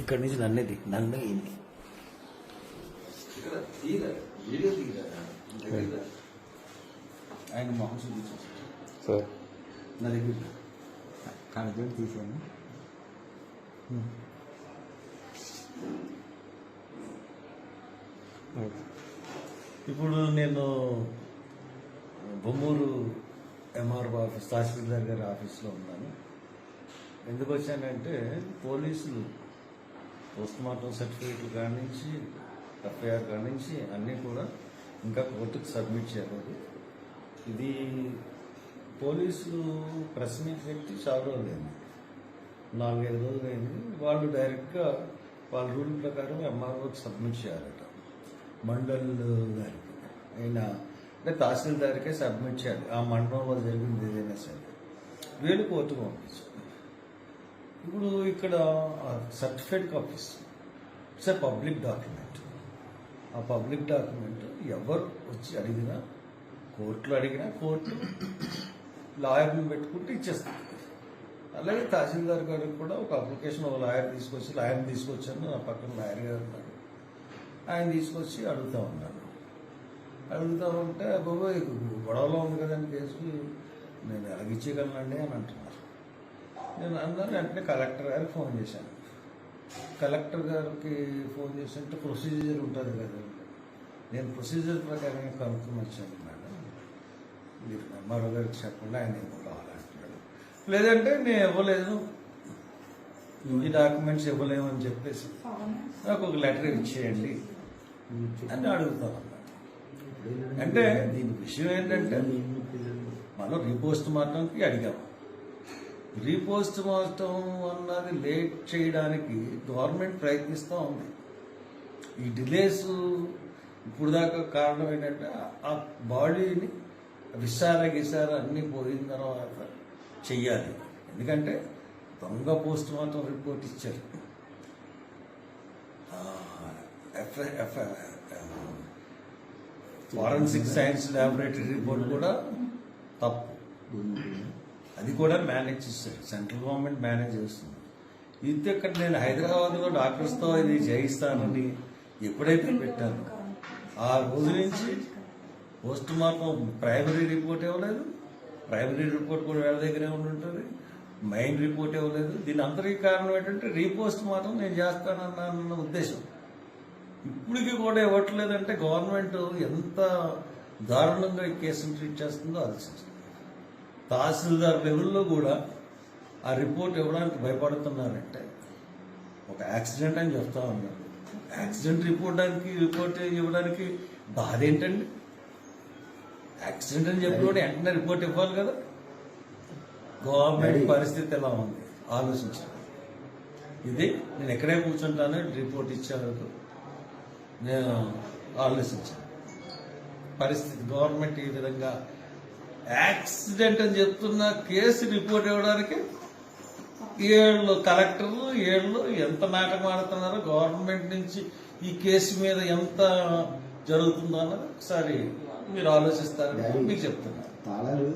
ఇక్కడి నుంచి నన్నే దిక్కు నన్ను దగ్గర ఆయన మొహం చూపించారు సార్. నా దగ్గర కనపడి తీసాను. ఇప్పుడు నేను బొమ్మూరు ఎంఆర్ఓ ఆఫీస్ తహసీల్దార్ గారి ఆఫీస్లో ఉన్నాను. ఎందుకు వచ్చానంటే పోలీసులు పోస్ట్ మార్టం సర్టిఫికేట్లు కానించి ఎఫ్ఐఆర్ కానించి నుంచి అన్నీ కూడా ఇంకా కోర్టుకు సబ్మిట్ చేయలేదు ఇది పోలీసులు ప్రెస్ మీట్ పెట్టి చాలా రోజులైంది. నాలుగైదు రోజులు అయింది వాళ్ళు డైరెక్ట్గా వాళ్ళ రూల్ ప్రకారం ఎంఆర్ఓకి సబ్మిట్ చేయాలట. మండల్ గారికి. ఆయన అంటే తహసీల్దార్కే సబ్మిట్ చేయాలి. ఆ మండలంలో జరిగింది ఏదైనా సరే. వీళ్ళు కోర్టుకు పంపించారు ఇప్పుడు ఇక్కడ certificate copies it's public document ఆ పబ్లిక్ డాక్యుమెంట్ ఎవరు వచ్చి అడిగినా కోర్టులో అడిగినా కోర్టు లాయర్ని పెట్టుకుంటే ఇచ్చేస్తుంది అలాగే తహసీల్దార్ గారికి కూడా ఒక అప్లికేషన్ ఒక లాయర్ తీసుకొచ్చి లాయర్ని తీసుకొచ్చాను నా పక్కన లాయర్ గారు ఉన్నారు. ఆయన తీసుకొచ్చి అడుగుతా ఉన్నాను అడుగుతా ఉంటే బాబోయ్ గొడవలో ఉంది కదండి కేసు. నేను ఎలాగిచ్చేయగలనండి అని అంటున్నాను నేను అన్నాను వెంటనే కలెక్టర్ గారికి ఫోన్ చేశాను. కలెక్టర్ గారికి ఫోన్ చేస్తుంటే ప్రొసీజర్ ఉంటుంది కదా. నేను ప్రొసీజర్ ప్రకారం వచ్చాను మేడం. మీరు ఎంఆర్ఓ గారికి చెప్పండి ఆయన ఏమో కావాలంటున్నాడు లేదంటే నేను ఇవ్వలేదు. ఈ డాక్యుమెంట్స్ ఇవ్వలేమని చెప్పేసి నాకు ఒక లెటర్ ఇచ్చేయండి అని అడుగుతా ఉన్నాను అంటే దీని విషయం ఏంటంటే మనం రీపోస్ట్ మార్టంకి అడిగాము. రీపోస్ట్ మార్టం అన్నది లేట్ చేయడానికి గవర్నమెంట్ ప్రయత్నిస్తూ ఉంది. ఈ డిలేస్ ఇప్పుడు దాకా కారణం ఏంటంటే ఆ బాడీని విసార గిసార అన్నీ పోయిన తర్వాత చెయ్యాలి. ఎందుకంటే దొంగ పోస్ట్ మార్టం రిపోర్ట్ ఇచ్చారు. ఫారెన్సిక్ సైన్స్ ల్యాబొరేటరీ రిపోర్ట్ కూడా తప్పు. అది కూడా మేనేజ్ చేస్తుంది. సెంట్రల్ గవర్నమెంట్ మేనేజ్ చేస్తుంది. ఇది ఇక్కడ నేను హైదరాబాద్లో డాక్టర్స్తో ఇది చేయిస్తానని ఎప్పుడైతే పెట్టాను ఆ రోజు నుంచి పోస్ట్ మార్టం ప్రైమరీ రిపోర్ట్ ఇవ్వలేదు. ప్రైమరీ రిపోర్ట్ కూడా వేళ దగ్గరే ఉండి మైండ్ మెయిన్ రిపోర్ట్ ఇవ్వలేదు. దీని అందరికీ కారణం ఏంటంటే రీపోస్ట్ మార్టం నేను చేస్తానన్న ఉద్దేశం. ఇప్పటికి కూడా ఇవ్వట్లేదంటే గవర్నమెంట్ ఎంత దారుణంగా ఈ కేసును ట్రీట్ చేస్తుందో ఆలోచించండి. తహసీల్దార్ లెవెల్లో కూడా ఆ రిపోర్ట్ ఇవ్వడానికి భయపడుతున్నారంటే ఒక యాక్సిడెంట్ అని చెప్తా ఉన్నారు యాక్సిడెంట్ రిపోర్ట్ రిపోర్ట్ ఇవ్వడానికి బాధ ఏంటండి? యాక్సిడెంట్ అని చెప్పినప్పుడు వెంటనే రిపోర్ట్ ఇవ్వాలి కదా. గవర్నమెంట్ పరిస్థితి ఎలా ఉంది? ఆలోచించాలి ఇది నేను ఎక్కడే కూర్చుంటాను రిపోర్ట్ ఇచ్చే వరకు నేను ఆలోచించాను పరిస్థితి గవర్నమెంట్ ఈ విధంగా యాక్సిడెంట్ అని చెప్తున్న కేసు రిపోర్ట్ ఇవ్వడానికి ఏళ్ళు కలెక్టర్లు ఏళ్ళు ఎంత నాటకం ఆడుతున్నారో గవర్నమెంట్ నుంచి ఈ కేసు మీద ఎంత జరుగుతుందో అన్నది ఒకసారి మీరు ఆలోచిస్తారని మీకు చెప్తున్నాను తాళాలు